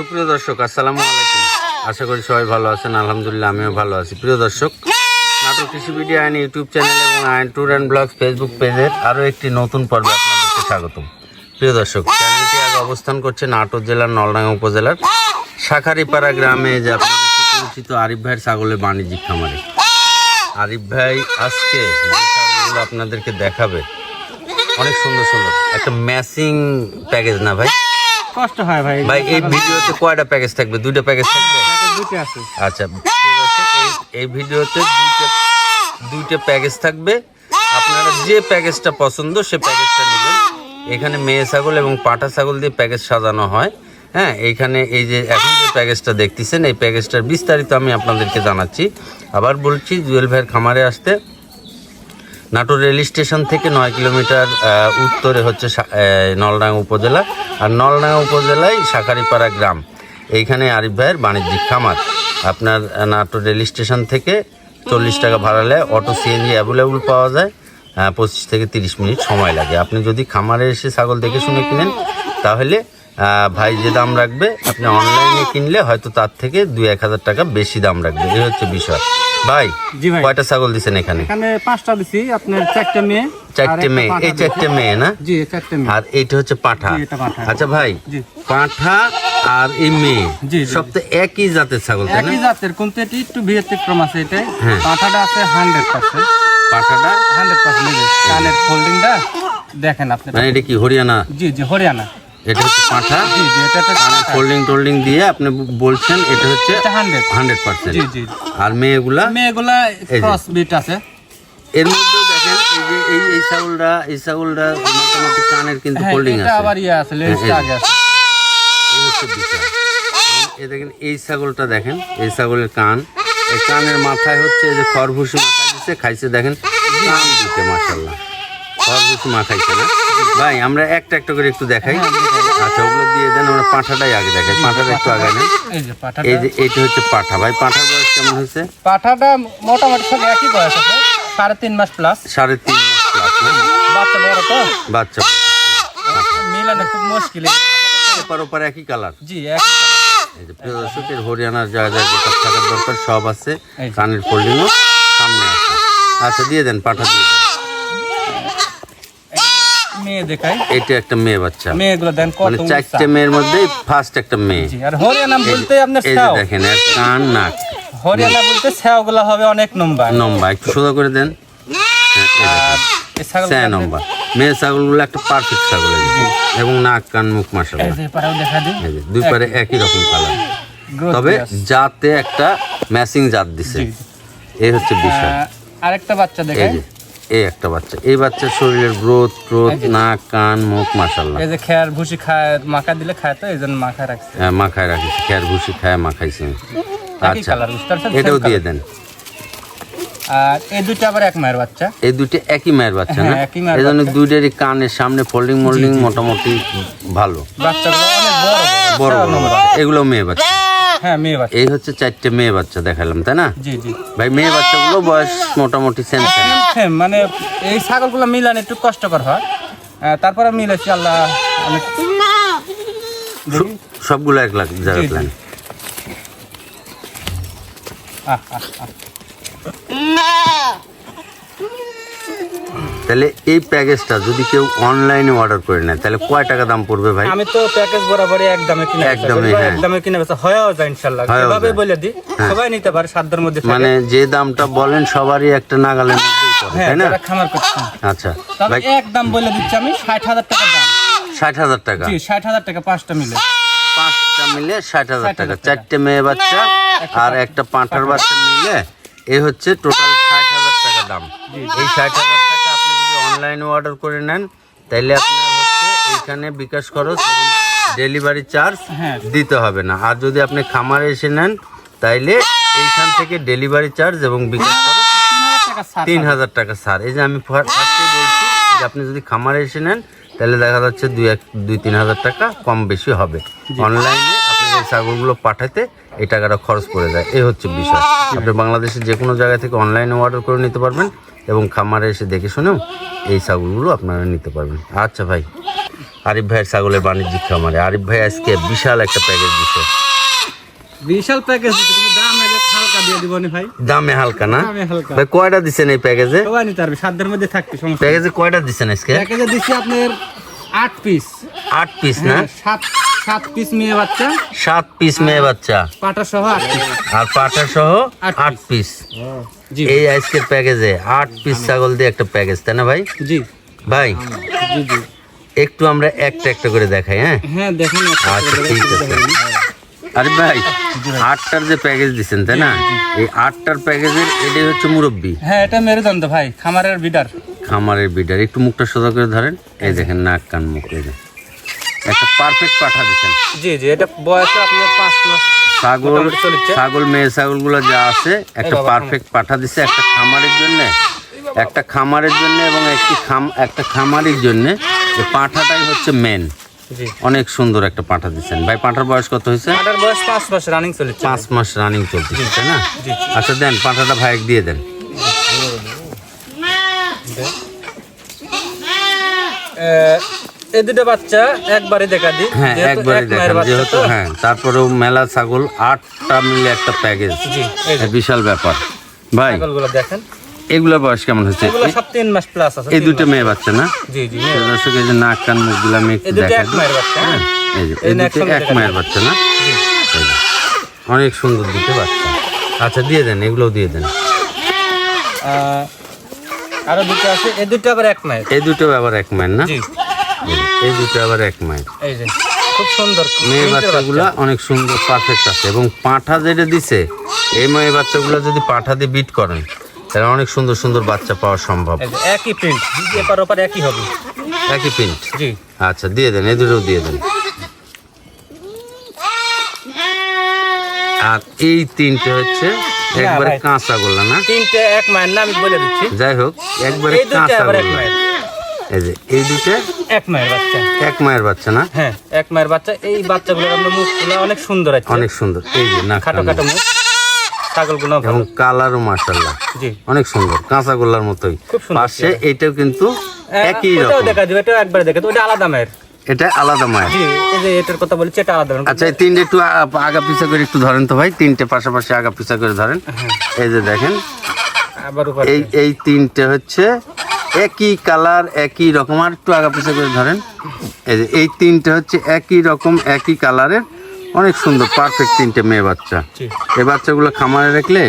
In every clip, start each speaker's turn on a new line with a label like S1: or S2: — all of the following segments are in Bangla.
S1: সুপ্রিয় দর্শক, আসসালামু আলাইকুম। আশা করি সবাই ভালো আছেন, আলহামদুলিল্লাহ আমিও ভালো আছি। প্রিয় দর্শক নাটক কৃষি ভিডিও আইন ইউটিউব চ্যানেল এবং আইন ট্যুর অ্যান্ড ব্লগস ফেসবুক পেজের আরও একটি নতুন পর্বে আপনাদেরকে স্বাগতম। প্রিয় দর্শক, চ্যানেলটি আজ অবস্থান করছে নাটোর জেলার নলডাঙ্গা উপজেলার শাখারিপাড়া গ্রামে যে আপনাদের সুপরিচিত আরিফ ভাইয়ের ছাগলের বাণিজ্যিক খামারে। আরিফ ভাই আজকে যে ছাগলগুলো আপনাদেরকে দেখাবে, অনেক সুন্দর সুন্দর, একটা ম্যাচিং প্যাকেজ না ভাই?
S2: কষ্ট হয় ভাই।
S1: ভাই এই ভিডিওতে কয়টা প্যাকেজ থাকবে? দুইটা প্যাকেজ থাকবে?
S2: দুটো আছে।
S1: আচ্ছা এই- ভিডিওতে দুইটা দুইটা প্যাকেজ থাকবে। আপনারা যে প্যাকেজটা পছন্দ সে প্যাকেজটা নেবেন। এখানে মেয়ে ছাগল এবং পাঠা ছাগল দিয়ে প্যাকেজ সাজানো হয়। হ্যাঁ এইখানে এই যে এখন যে প্যাকেজটা দেখতেছেন এই প্যাকেজটার বিস্তারিত আমি আপনাদেরকে জানাচ্ছি। আবার বলছি জুয়েল ভাইয়ের খামারে আসতে নাটোর রেল স্টেশন থেকে নয় কিলোমিটার উত্তরে হচ্ছে নলডাঙ্গা উপজেলা। আর নলডাঙ্গা উপজেলায় শাকারিপাড়া গ্রাম। এইখানে আরিফ ভাইয়ের বাণিজ্যিক খামার। আপনার নাটোর রেল স্টেশন থেকে চল্লিশ টাকা ভাড়া নেয় অটো সিএনজি অ্যাভেলেবল পাওয়া যায়। পঁচিশ থেকে তিরিশ মিনিট সময় লাগে। আপনি যদি খামারে এসে ছাগল দেখে শুনে কিনেন, তাহলে ভাই যে দাম রাখবে, আপনি অনলাইনে কিনলে হয়তো তার থেকে দুই এক হাজার টাকা বেশি দাম রাখবে। এই হচ্ছে বিষয়। ভাই
S2: জি ভাই।
S1: কয়টা ছাগল দিচ্ছেন এখানে?
S2: এখানে পাঁচটা দিছি আপনার চারটে মেয়ে
S1: চারটে মেয়ে। এই চারটে মেয়ে না?
S2: জি চারটে মেয়ে।
S1: আর এইটা হচ্ছে পাঠা।
S2: এটা।
S1: আচ্ছা ভাই পাঠা আর এই মেয়ে
S2: জি,
S1: সব তো একই জাতের ছাগল তাই না?
S2: একই জাতের কিন্তু এটি একটু ব্যতিক্রম আছে এটা
S1: হ্যাঁ।
S2: পাঠাটা আছে হান্ড্রেড পার্সেন্ট।
S1: পাঠাটা?
S2: হান্ড্রেড পার্সেন্ট কানের ফোল্ডিংটা দেখেন আপনি।
S1: মানে এটা কি হরিয়ানা?
S2: জি জি হরিয়ানা।
S1: এটা হচ্ছে পাঠা। ফোল্ডিং টোল্ডিং দিয়ে আপনি বলছেন এটা হচ্ছে
S2: হান্ড্রেড
S1: পার্সেন্ট
S2: জি জি
S1: আর মেয়েগুলা?
S2: মেয়েগুলা ক্রস বিট আছে।
S1: এর মধ্যেও দেখেন এই যে এই এই ছাগলটা এই ছাগলটা মোটামুটি কানের কিন্তু
S2: হ্যাঁ
S1: ফোল্ডিং
S2: এটা
S1: আছে।
S2: আবার ইয়ে আছে আগে আছে।
S1: এই হচ্ছে বিষয় দেখেন এই ছাগলটা দেখেন এই ছাগলের কান। এই কানের মাথায় হচ্ছে এই যে খরভুসি মাথা দিচ্ছে খাইছে দেখেন কান দিতে মাসাল্লাহ খরভুসি মাখাইছে না ভাই আমরা একটা একটা করে একটু দেখাই। আচ্ছা ওগুলো দিয়ে দেন আমরা পাঁঠাটাই আগে দেখাই। পাঁঠাটা একটু আগে নেন।
S2: এই যে
S1: এইটা হচ্ছে পাঠা। ভাই পাঠার বয়স কেমন হয়েছে?
S2: পাঠাটা মোটামুটি সব একই বয়স আছে। সাড়ে তিন মাস প্লাস
S1: সাড়ে তিন মাস প্লাস
S2: বাচ্চা বড় তো?
S1: বাচ্চা
S2: মিলানো খুব মুশকিল।
S1: এপার ওপার একই কালার
S2: জি একই।
S1: এই যে প্রিয় দর্শকের হরিয়ানার যা যা যেটা থাকার দরকার সব আছে। কানের ফোল্ডিংও সামনে আছে। আচ্ছা দিয়ে দেন পাঠা দিয়ে দেন।
S2: মেয়ে দেখাই।
S1: এটা একটা মেয়ে বাচ্চা।
S2: মেয়েগুলো দেন কত
S1: মানে চারটে মেয়ের মধ্যে ফার্স্ট একটা মেয়ে।
S2: আর হরিয়ানা বলতে আপনার
S1: দেখেন কান নাক।
S2: হরিয়ানা বলতে হবে অনেক নম্বর।
S1: একটু সোজা করে দেন। নম্বর। মেয়ে ছাগলগুলো একটা পারফেক্ট ছাগল এবং নাক কান মুখ
S2: দিই।
S1: পারে একই রকম কালার তবে জাতে একটা ম্যাচিং জাত দিছে। এই হচ্ছে বিষয়।
S2: আরেকটা বাচ্চা দেখে
S1: এই একটা বাচ্চা। এই বাচ্চার শরীরের গ্রোথ গ্রোথ নাক কান মুখ মাসাল্লাহ
S2: এই যে খেয়ার ভুসি খায় মাখা দিলে খায় তো এই জন্য মাখা রাখছে।
S1: হ্যাঁ, মাখায় খেয়ার ভুসি খায় মাখাইছে। আচ্ছা এটাও দিয়ে দেন।
S2: আর এই দুটো আবার এক মায়ের বাচ্চা?
S1: এই দুইটা একই মায়ের বাচ্চা না?
S2: হ্যাঁ,
S1: এই জন্য। দুইটারই কানের সামনে ফোল্ডিং মোল্ডিং মোটামুটি ভালো।
S2: বাচ্চাগুলো অনেক বড়।
S1: বড়। এগুলো মেয়ে বাচ্চা।
S2: হ্যাঁ মেয়ে বাচ্চা।
S1: এই হচ্ছে চারটে মেয়ে বাচ্চা দেখালাম তাই না?
S2: জি জি।
S1: ভাই মেয়ে বাচ্চাগুলো বয়স মোটামুটি সেম সেম
S2: মানে এই ছাগলগুলো মিলানো একটু কষ্টকর হয়। তারপরে মিলেছি আল্লাহ অনেক
S1: সবগুলো এক লাখ জায়গা প্ল্যান
S2: আহ, আহ, আহ।
S1: তাহলে এই প্যাকেজটা যদি কেউ অনলাইনে অর্ডার করে নেয় তাহলে কয় টাকা দাম পড়বে ভাই?
S2: আমি তো প্যাকেজ বরাবরই একদমে কিনে
S1: একদমই হ্যাঁ।
S2: একদমে কিনে বেচা হয়েও যায়
S1: ইনশাআল্লাহ
S2: এভাবে বলে দি হ্যাঁ। সবাই নিতে পারে সাধ্যের মধ্যে
S1: মানে যে দামটা বলেন সবারই একটা নাগালের মধ্যে পড়ে
S2: হ্যাঁ,
S1: তাই না?
S2: খামার করতে
S1: আচ্ছা ভাই
S2: একদম বলে দিচ্ছি আমি 60000 টাকা দাম।
S1: 60000 টাকা?
S2: জি 60000 টাকা পাঁচটা মিলে।
S1: পাঁচটা মিলে
S2: 60000
S1: টাকা। চারটে মেয়ে বাচ্চা আর একটা পাঁঠার বাচ্চা মিলে এই হচ্ছে টোটাল 60000 টাকা দাম। এই 60000 অনলাইনে অর্ডার করে নেন তাহলে আপনার হচ্ছে এইখানে বিকাশ খরচ এবং ডেলিভারি চার্জ
S2: হ্যাঁ।
S1: দিতে হবে না। আর যদি আপনি খামারে এসে নেন তাইলে এইখান থেকে ডেলিভারি চার্জ এবং বিকাশ খরচ
S2: তিন হাজার টাকা
S1: স্যার এই যে আমি ফার্স্টে বলছি যে আপনি যদি খামারে এসে নেন তাহলে দেখা যাচ্ছে দুই এক দুই তিন হাজার টাকা কম বেশি হবে। অনলাইনে ছাগলগুলো পাঠাতে এই টাকাটা খরচ পড়ে যায়। এই হচ্ছে বিষয়। আপনি বাংলাদেশের যে কোনো জায়গা থেকে অনলাইনে অর্ডার করে নিতে পারবেন এবং খামারে এসে দেখে শুনেও এই ছাগলগুলো আপনারা নিতে পারবেন। আচ্ছা ভাই আরিফ ভাইয়ের ছাগলের বাণিজ্যিক খামারে। আরিফ ভাই আজকে বিশাল একটা প্যাকেজ দিছে।
S2: বিশাল প্যাকেজ দাম হালকা দিয়ে নি ভাই।
S1: দামে হালকা না? ভাই কয়টা দিছেন এই প্যাকেজে
S2: সাধ্যের মধ্যে নেই।
S1: প্যাকেজে কয়টা দিছেন আজকে?
S2: প্যাকেজে দিচ্ছি আপনার আট পিস
S1: আট পিস না?
S2: হ্যাঁ সাত সাত পিস মেয়ে বাচ্চা।
S1: সাত পিস মেয়ে বাচ্চা।
S2: পাটা সহ
S1: আর পাটা সহ
S2: আট
S1: পিস এই আজকের প্যাকেজে আট পিস ছাগল দিয়ে একটা প্যাকেজ তাই না ভাই?
S2: জি।
S1: ভাই
S2: জি জি।
S1: একটু আমরা একটা একটা করে দেখাই হ্যাঁ?
S2: হ্যাঁ দেখুন
S1: আচ্ছা ঠিক আছে। আরে ভাই আটটার যে প্যাকেজ দিচ্ছেন তাই না? এই আটটার প্যাকেজের এটাই হচ্ছে মুরব্বি।
S2: হ্যাঁ এটা মেরুদণ্ড ভাই খামারের বিডার
S1: খামারের বিডার একটু মুখটা সোজা করে ধরেন। এই দেখেন নাক কান মুখ এই। একটা পারফেক্ট পাঠা দিচ্ছেন
S2: জি জি এটা বয়সে আপনার পাঁচ মাস
S1: ছাগল
S2: চলছে।
S1: ছাগল মেয়ে ছাগলগুলো যা আছে একটা পারফেক্ট পাঠা দিছে একটা খামারের জন্য একটা খামারের জন্য এবং একটি খাম একটা খামারির জন্য। এই পাঠাটাই হচ্ছে মেন অনেক সুন্দর একটা পাঠা দিচ্ছেন ভাই পাঠার বয়স কত হয়েছে?
S2: বয়স পাঁচ মাস রানিং চলেছে।
S1: পাঁচ মাস রানিং চলতেছে তাই না? আচ্ছা দেন পাঠাটা ভাইক দিয়ে দেন।
S2: এই দুটো বাচ্চা একবারে দেখা দিই
S1: হ্যাঁ একবারে দেখেন যেহেতু হ্যাঁ তারপরেও মেলা ছাগল আটটা মিলে একটা প্যাকেজ বিশাল ব্যাপার। ভাই
S2: ছাগলগুলো দেখেন।
S1: এগুলোর বয়স কেমন হচ্ছে?
S2: এগুলো
S1: এই দুটো মেয়ে বাচ্চা না?
S2: জি জি
S1: দর্শক এই যে নাক কান আমি একটু দেখাই
S2: এক মায়ের বাচ্চা হ্যাঁ না।
S1: অনেক সুন্দর দুটো বাচ্চা। আচ্ছা দিয়ে দেন এগুলোও দিয়ে দেন।
S2: আরও দুটো আছে এই দুটো আবার এক মায়ের।
S1: এই দুটো আবার এক মায়ের না?
S2: জি।
S1: এই দুটো আবার এক মায়ের
S2: এই যে খুব সুন্দর
S1: মেয়ে বাচ্চাগুলো অনেক সুন্দর পারফেক্ট আছে। এবং পাঁঠা যেটা দিছে এই মেয়ে বাচ্চাগুলো যদি পাঁঠা দিয়ে বিট করেন তাহলে অনেক সুন্দর সুন্দর বাচ্চা পাওয়া সম্ভব।
S2: একই প্রিন্ট এপার ওপার একই হবে।
S1: একই প্রিন্ট
S2: জি।
S1: আচ্ছা দিয়ে দেন এই দুটো দিয়ে দেন। আর এই তিনটে হচ্ছে একবারে। কাঁচা গোল্লা না?
S2: তিনটে এক মায়ের না আমি বলে দিচ্ছি।
S1: যাই হোক একবারে কাঁচা
S2: মায়ের
S1: এই যে এই দুটো
S2: এক মায়ের বাচ্চা।
S1: এক মায়ের বাচ্চা না?
S2: হ্যাঁ এক মায়ের বাচ্চা। এই বাচ্চাগুলোর আমরা মুখগুলো অনেক সুন্দর আছে।
S1: অনেক সুন্দর। এই যে না
S2: খাটো খাটো মুখ। ছাগলগুলো
S1: এবং কালারও মার্শাল্লাহ
S2: জি।
S1: অনেক সুন্দর কাঁচা গোল্লার মতোই। পাশে এইটাও কিন্তু একই
S2: ওটাও
S1: রকম।
S2: দেখা যাবে এটাও একবারে দেখা ওটা আলাদা মায়ের।
S1: এটা আলাদা মায়ের।
S2: জি এই যে এটার কথা বলছি এটা আলাদা
S1: আচ্ছা এই তিনটে একটু আগা পিছা করে একটু ধরেন তো ভাই। তিনটে পাশাপাশি আগা পিছা করে ধরেন। এই যে দেখেন।
S2: আবার
S1: এই এই তিনটে হচ্ছে একই কালার একই রকম। আর একটু আগা পিছা করে ধরেন এই যে এই তিনটে হচ্ছে একই রকম একই কালারের। অনেক সুন্দর পারফেক্ট তিনটে মেয়ে বাচ্চা। এই বাচ্চাগুলো খামারে রাখলে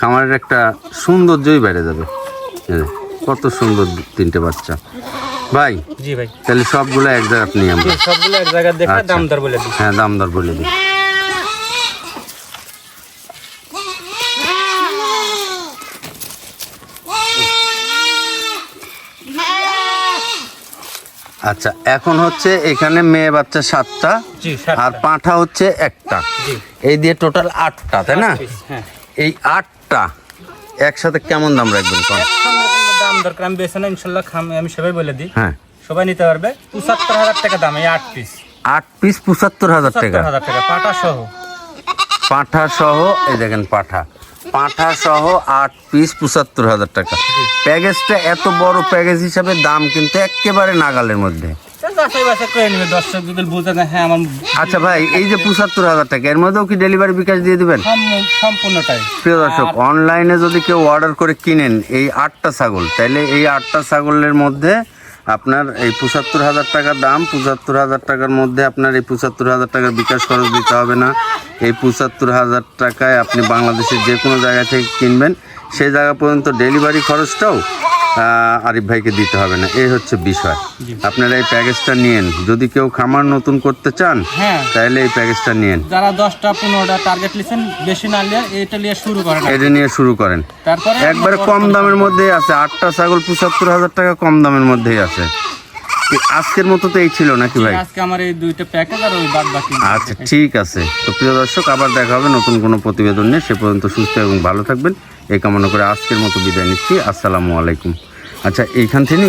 S1: খামারের একটা সৌন্দর্যই বেড়ে যাবে। কত সুন্দর তিনটে বাচ্চা। ভাই
S2: জি ভাই।
S1: তাহলে সবগুলো এক জায়গায় নিয়ে আমরা
S2: সবগুলো এক জায়গায় দেখে
S1: আচ্ছা।
S2: দাম দর বলে দিই
S1: হ্যাঁ দাম দর বলে দিই আচ্ছা এখন হচ্ছে এখানে মেয়ে বাচ্চা সাতটা আর পাঁঠা হচ্ছে একটা। এই দিয়ে টোটাল আটটা তাই না?
S2: হ্যাঁ।
S1: এই আটটা একসাথে কেমন দাম রাখবেন
S2: দাম দরকার আমি বেছে না ইনশাল্লাহ আমি সবাই বলে দিই।
S1: হ্যাঁ।
S2: সবাই নিতে পারবে। পঁচাত্তর হাজার টাকা দাম এই আট পিস
S1: আট পিস পঁচাত্তর হাজার টাকা।
S2: হাজার টাকা পাটা সহ।
S1: পাঁঠা সহ এই দেখেন পাঁঠা। পাঁঠা সহ আট পিস পঁচাত্তর হাজার টাকা। প্যাকেজটা এত বড় প্যাকেজ হিসাবে দাম কিন্তু একেবারে নাগালের মধ্যে।
S2: হ্যাঁ
S1: আচ্ছা ভাই এই যে পঁচাত্তর হাজার টাকা এর মধ্যেও কি ডেলিভারি বিকাশ দিয়ে দিবেন?
S2: সম্পূর্ণটাই
S1: প্রিয় দর্শক অনলাইনে যদি কেউ অর্ডার করে কিনেন এই আটটা ছাগল তাহলে এই আটটা ছাগলের মধ্যে আপনার এই পঁচাত্তর হাজার টাকার দাম, পঁচাত্তর হাজার টাকার মধ্যে আপনার এই পঁচাত্তর হাজার টাকার বিকাশ খরচ দিতে হবে না। এই পঁচাত্তর হাজার টাকায় আপনি বাংলাদেশের যে কোনো জায়গা থেকে কিনবেন, সেই জায়গা পর্যন্ত ডেলিভারি খরচটাও আরিফ ভাইকে দিতে হবে না। এই হচ্ছে বিষয়। আপনারা এই প্যাকেজটা নিয়েন। যদি কেউ খামার নতুন করতে চান
S2: হ্যাঁ।
S1: তাহলে এই প্যাকেজটা নিয়েন।
S2: যারা দশটা পনেরোটা টার্গেট লিখছেন বেশি না নিয়ে এটা নিয়ে শুরু করেন
S1: এটা নিয়ে শুরু করেন।
S2: তারপরে
S1: একবারে কম দামের মধ্যেই আছে। আটটা ছাগল পঁচাত্তর হাজার টাকা কম দামের মধ্যেই আছে। আজকের মতো তো এই ছিল নাকি ভাই?
S2: আজকে আমার এই দুইটা প্যাকেজ আর ওই বাদ বাকি।
S1: আচ্ছা ঠিক আছে। তো প্রিয় দর্শক আবার দেখা হবে নতুন কোনো প্রতিবেদন নিয়ে। সে পর্যন্ত সুস্থ এবং ভালো থাকবেন। এই কামনা করে আজকের মতো বিদায় নিচ্ছি। আসসালামু আলাইকুম। আচ্ছা এইখান থেকে